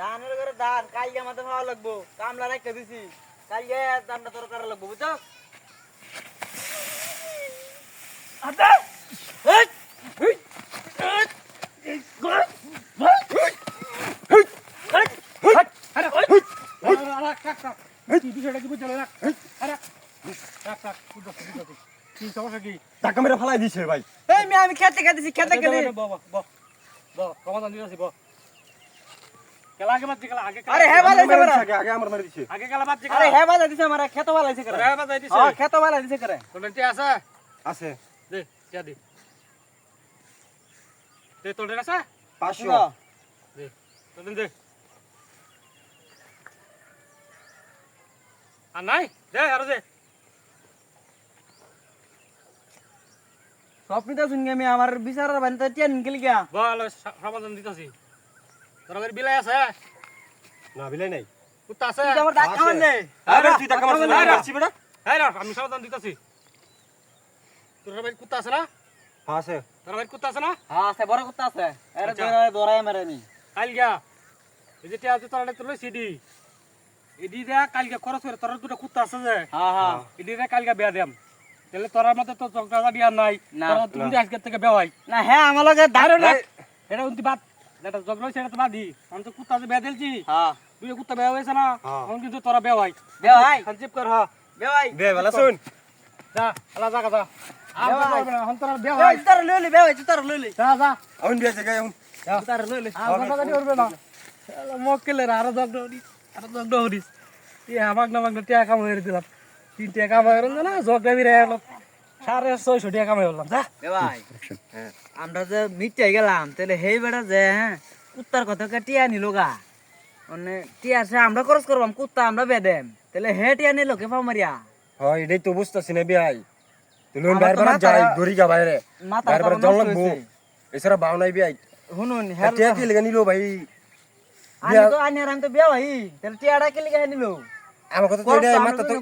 ধানের করে ধান কালকে আমাদের ভালো লাগবো কামলা রাখতে দিছি কালকে ধানটা তোর করা লাগবো বুঝছ টাকা মেরে ফালাই দিছে ভাই আমি খেতে খেতেছি খেতে খেতে আরে হ্যাঁ ভালো হয়েছে আগে আগে আমার মেরে দিছে। আরে হ্যাঁ ভালো দিছে আমার খেত ভালো হয়েছে করে। হ্যাঁ খেত ভালো দিছে করে। আছে? পাঁচশো। শুনো নাই? দে আরও দে। স্বপ্নিতা শুনি আমি আমার বিচারের বানিতে টেন গেল গিয়া। বল সমাধান দিতেছি। তোর বাড়ি বিলাই আছে? না বিলাই নাই। কুত্তা আছে? তুই আমার ডাক খাওয়ান দে আরে তুই টাকা মারছিস না আরে, মারছিস বেটা। হ্যাঁ রে, আমি সমাধান দিতেছি। তোর বাড়ি কুত্তা আছে না? হ্যাঁ আছে। তোর বাড়ি কুত্তা আছে না? হ্যাঁ আছে বড় কুত্তা আছে। এর আচ্ছা। দৌড়ায় দৌড়ায় মারে নি। কাল গিয়া এই যে টিয়া আছে তোর তোর সিডি। এডি দে কালকে খরচ করে তোর দুটো কুত্তা আছে যে। হ্যাঁ হ্যাঁ। এডি দে কালকে বিয়া দেম তাহলে তোর মধ্যে তো চক্রা বিয়া নাই। না, তোরা তুমি আজকে থেকে বেওয়াই। না হ্যাঁ আমার লগে দাঁড়ো না এটা উন্তি বাদ। যেটা জগড়া সেটা তো বাদি আমি তো কুত্তা বেয়া দিলছি হ্যাঁ। তুই কুত্তা বেয়া হয়েছে না হ্যাঁ। এখন কিন্তু তোরা বেওয়াই বেওয়াই? সঞ্জীব কর হ্যাঁ। বে ভাই বে বেলা শুন। যা আলা যা বিয়া টিয়া আমাক না টিয়া কাম হয়ে দিলাম। তিন টিয়া কাম হয়ে গেল না জগড়া বিরে এলো সাড়ে ছয়শো টিয়া কাম হয়ে যা। ভাই আমরা যে মিটাই গেলাম তাহলে হেই বেড়া যে হ্যাঁ কুত্তার কথা টিয়া নিল গা? মানে টিয়া সে আমরা খরচ করবাম কুত্তা আমরা বেদেম। তাহলে হে টিয়া নিল কে পাও মারিয়া? হ্যাঁ এটাই তো বুঝতেছি না বিয়াই তুই বাইরে বাইরে যাই গড়ি গা বাইরে। বাইরে বাইরে জল লাগবো। এছাড়া বাউ নাই বিয়াই শুনুন টিয়া কি লেগে নিল ভাই? আমি তো আনি আর আমি তো বিয়া ভাই। তাহলে টিয়াটা কে নিল? আমার কথা তো এটাই মাথা তো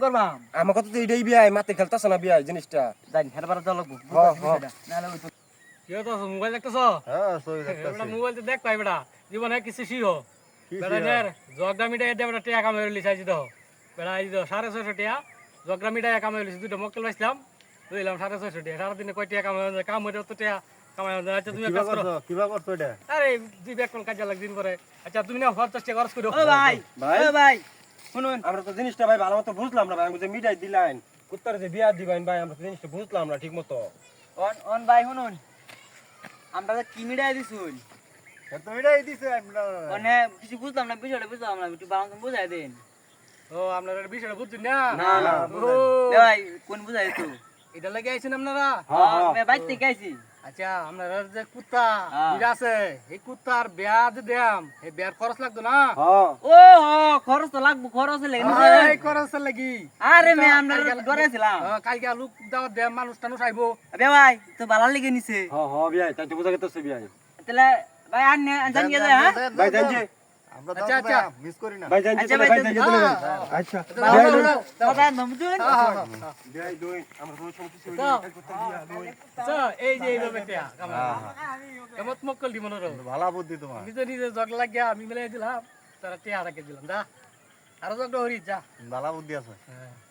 আমার কথা তো এটাই বিয়াই মাতে খেলতাছ না বিয়াই জিনিসটা। জানি হের বারা লাগবো। হ্যাঁ, হ্যাঁ। নাহলে ওই তো কি হতো মোবাইল দেখতেছ? হ্যাঁ সই বেটা মোবাইল তো দেখ পাই বেটা। জীবনে কিছু শিও বেটা নের জগদা মিটাই বেটা টিয়া কাম আইছি তো বেটা ছয়শো দুটো মক্কেল পাইছিলাম। ছয়শো কয় কাম কামাই আচ্ছা তুমি কাজ করো। কিবা করছ এটা? আরে দুই ব্যাগ কল কাজে লাগ দিন পরে। আচ্ছা তুমি না পঞ্চাশ টাকা খরচ করো ও ভাই ভাই? ভাই। শুনুন। আমরা তো জিনিসটা ভাই ভালো মতো বুঝলাম না ভাই আমি যে মিটাই দিলাম কুত্তার যে বিয়া দিবেন ভাই আমরা তো জিনিসটা বুঝলাম না ঠিক মতো অন অন ভাই শুনুন। আমরা যে কি মিডাই দিছুন? তো এটাই দিছে মানে কিছু বুঝলাম না বিষয়টা বুঝলাম না একটু বাংলা বুঝাই দেন। ও আপনারা বিষয়টা বুঝছেন না? না, না, ভাই কোন বুঝাই তো? এটা লাগে আইছেন আপনারা? হ্যাঁ, হ্যাঁ। আমি বাইতে গাইছি আচ্ছা আপনারা যে কুত্তা হ্যাঁ। আছে? এই কুত্তার বেয়া যে দেম এই বেয়ার খরচ লাগতো না? ও হ খরচ তো লাগবো খরচ লেগে এই খরচের লাগি আরে মে আমরা হ্যাঁ, কালকে লোক দাওয়াত দেম মানুষ টানুষ আইবো। বে ভাই তো ভালো লেগে নিছে। বিয়াই তাই তো বুঝা গেছে বিয়াই। তাহলে ভাই আর জানিয়ে যায় হ্যাঁ? ভাই আচ্ছা আচ্ছা। আচ্ছা, হ্যাঁ, আচ্ছা আচ্ছা, যে আমি মিলাই দিলাম তারা টিয়া রাখে দিলাম দা আরও জগ হরি যা। ভালো বুদ্ধি আছে। হ্যাঁ।